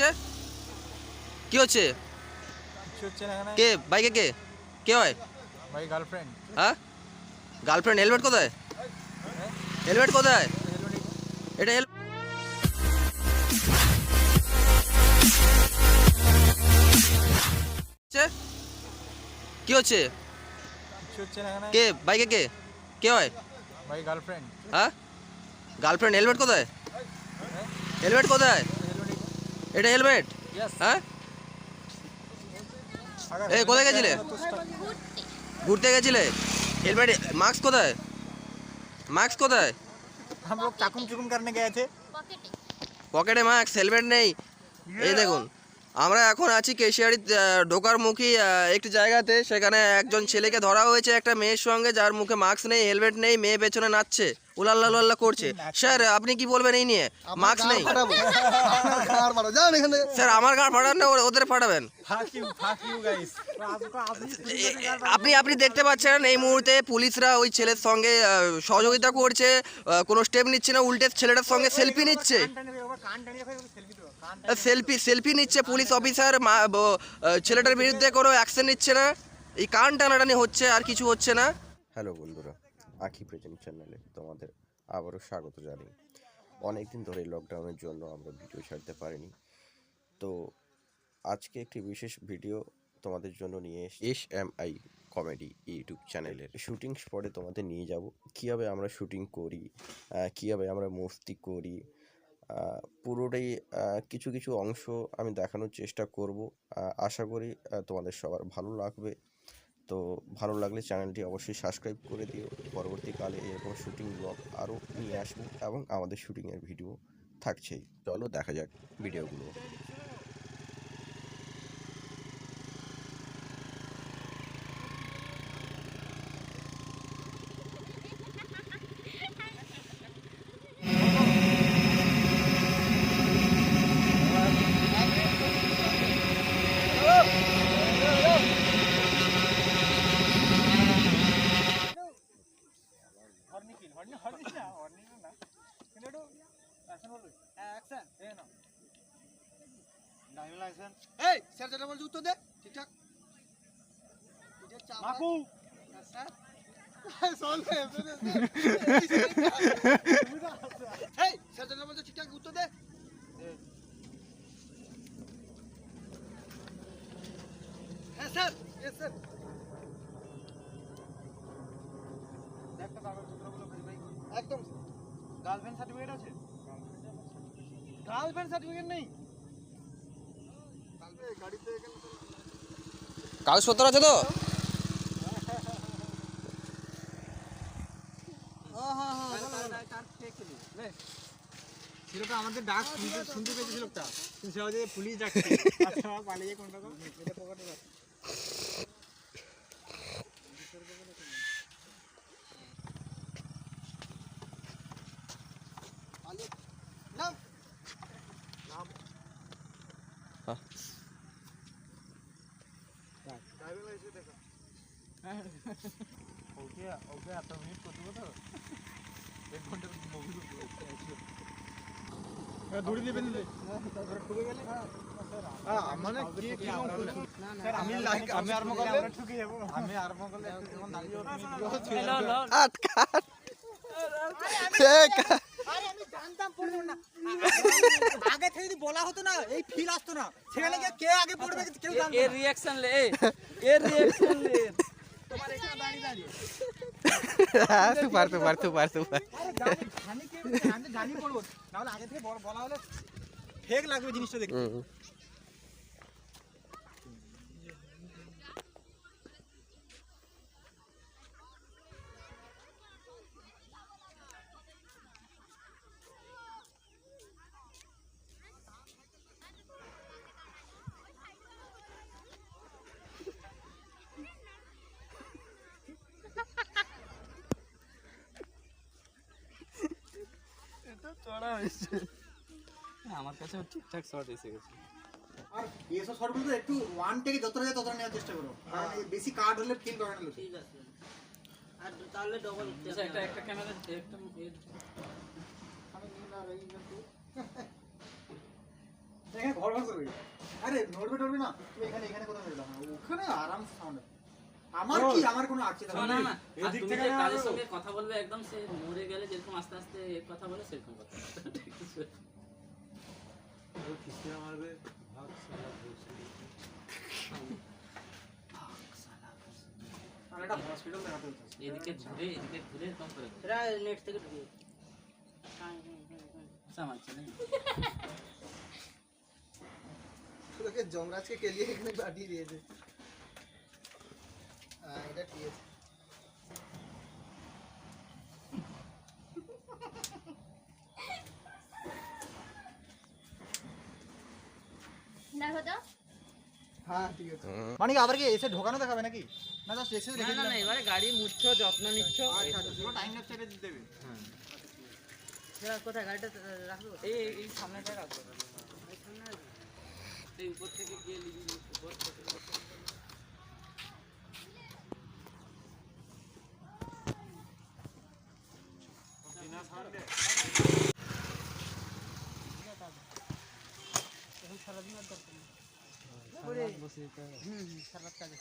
হচ্ছে? কি হচ্ছে? কে? বাইকে কে? কে হয়? ভাই গার্লফ্রেন্ড হ্যাঁ? গার্লফ্রেন্ড হেলমেট কোথায়? হেলমেট কোথায়? এটা হেল হচ্ছে? কি হচ্ছে? কে? বাইকে কে? কে হয়? ভাই গার্লফ্রেন্ড হ্যাঁ? গার্লফ্রেন্ড হেলমেট কোথায়? হেলমেট কোথায়? এটা হেলমেট ইয়েস হ্যাঁ এ, কোথায় গেছিলে? ঘুরতে গেছিলে হেলমেট মাস্ক কোথায় মাস্ক কোথায় हम लोग चाकुम चुकुम करने गए थे পকেটে মাস্ক হেলমেট নেই এই দেখুন আমরা এখন আছি কেশিয়ারি ঢোকার মুখী আহ, একটি জায়গাতে সেখানে একজন ছেলেকে ধরা হয়েছে একটা মেয়ের সঙ্গে যার মুখে মাস্ক নেই হেলমেট নেই মেয়ে পেছনে নাচছে উলাল্লা উলাল্লা করছে। স্যার আপনি কি বলবেন এই নিয়ে? মাস্ক নেই। স্যার আমার গাড় ফাটান না ওদের ফাটাবেন। আপনি আপনি দেখতে পাচ্ছেন এই মুহূর্তে পুলিশরা ওই ছেলের সঙ্গে সহযোগিতা করছে। কোনো স্টেপ নিচ্ছে না উল্টে ছেলেটার সঙ্গে সেলফি নিচ্ছে। সেলফি সেলফি নিচ্ছে পুলিশ অফিসার ছেলেটার বিরুদ্ধে কোনো অ্যাকশন নিচ্ছে না। এই কান টানাটানি হচ্ছে আর কিছু হচ্ছে না। হ্যালো বন্ধুরা। আখি প্রেজেন্ট চ্যানেলে তোমাদের আবারও স্বাগত জানাই। অনেক দিন ধরে লকডাউনের জন্য আমরা ভিডিও ছাড়তে পারিনি। তো আজকে একটি বিশেষ ভিডিও তোমাদের জন্য নিয়ে S M I comedy YouTube চ্যানেলের শুটিং স্পটে তোমাদের নিয়ে যাব। কীভাবে আমরা শুটিং করি কীভাবে আমরা মস্তি করি পুরোটাই কিছু কিছু অংশ আমি দেখানোর চেষ্টা করব। আশা করি তোমাদের সবার ভালো লাগবে। তো ভালো লাগলে চ্যানেলটি অবশ্যই সাবস্ক্রাইব করে দিও। পরবর্তীকালে এরকম শ্যুটিং ব্লগ আরও নিয়ে আসব এবং আমাদের শ্যুটিংয়ের ভিডিও থাকছেই। চলো দেখা যাক ভিডিওগুলো মাকু স্যার এই ঠিকঠাক উত্তর দে। হ্যাঁ স্যার ইয়েস স্যার। একদম। গার্লফ্রেন্ড সার্টিফিকেট আছে? গার্লফ্রেন্ড সার্টিফিকেট নেই। গাড়িতে এখানে কাগজপত্র আছে তো? আমাদের ডাক শুনতে পেয়েছিল পুলিশ ডাকছে। আচ্ছা পালিয়ে কোন রকম এটা পকেটে রাখ। নাম ওকে ওকে এত মিনিট করতে তো এক ঘণ্টার মুভি দৌড়ি দিবেন মানে কি কি স্যার আমি আরম্ভ করলে আরে আমি জানতাম পড়বে না। আগে থেকে যদি বলা হতো না এই ফিল আসতো না। সেখানে গিয়ে কে আগে পড়বে কেউ জানতো এর না। রিয়াকশন লে এর রিয়াকশন লে। তোমার এখানে দাঁড়িয়ে দাঁড়িয়ে। Super super super super. জানি জানি আমি জানি পড়ব। নাহলে আগে থেকে বলা হলে ফেক লাগবে জিনিসটা দেখতে। আমার কাছে ঠিকঠাক শর্ট এসে গেছে। আর এসব শর্টগুলো একটু ওয়ান থেকে যতটা যায় ততটা নেওয়ার চেষ্টা করো। কারণ বেশি কার্ড হলে ফিল করে না ঠিক আছে। আর তাহলে ডবল একটা একটা ক্যামেরা একটা আমি নীল আর এই কিন্তু এখানে ঘর ঘর করবে। আরে নড়বে টড়বে না। তুই এখানে এখানে কোথাও নড়বে? ওখানে আরাম সাউন্ড আমার কি? আমার কোনো আছে শোনো না না। আর তুমি যে কাজের সঙ্গে কথা বলবে একদম সে মরে গেলে যেরকম আস্তে আস্তে কথা বলে সেরকম কথা। ঠিক আছে? আর একটা হসপিটাল দেখাতে হচ্ছে। এদিকে ঘুরে এদিকে ঘুরে কম করে বলো। এরা নেট থেকে ঢুকিয়ে সামাচ্ছে না তোকে যমরাজকে কেলিয়ে এখানে পাঠিয়ে দিয়েছে। হ্যাঁ এটা ঠিক আছে দেখো তো হ্যাঁ ঠিক আছে মানে কি আবার কি এসে ঢোকানো দেখাবে নাকি না জাস্ট এসে না রেখে না না দিলাম এবারে গাড়ি মুছছো যত্ন নিচ্ছ আচ্ছা আচ্ছা পুরো টাইম ল্যাপস ছেড়ে দিতে দেবে এবার কোথায় গাড়িটা রাখব এই এই সামনেটা রাখব সেই উপর থেকে গিয়ে নিবি উপর থেকে সারাত কাজে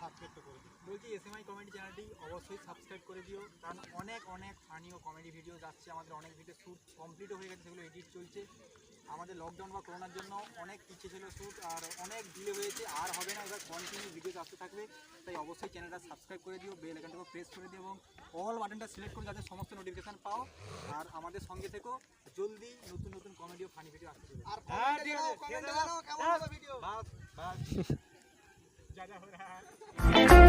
সাবস্ক্রাইবটা করে দিন বলছি এসএমআই কমেডি চ্যানেলটি অবশ্যই সাবস্ক্রাইব করে দিও কারণ অনেক অনেক ফানি ও কমেডি ভিডিও যাচ্ছে আমাদের অনেক ভিডিও শ্যুট কমপ্লিট হয়ে গেছে সেগুলো এডিট চলছে। আমাদের লকডাউন বা করোনার জন্য অনেক ইচ্ছে ছিল শ্যুট আর অনেক ডিলে হয়েছে আর হবে না এবার কন্টিনিউ ভিডিও আসতে থাকবে। তাই অবশ্যই চ্যানেলটা সাবস্ক্রাইব করে দিও বেল আইকনটাকে প্রেস করে দিও এবং অল বাটনটা সিলেক্ট করে যাতে সমস্ত নোটিফিকেশান পাও। আর আমাদের সঙ্গে থেকো জলদি নতুন নতুন কমেডি ও ফানি ভিডিও আসতে আর কেমন ভিডিও বাস বাস। Jajahura.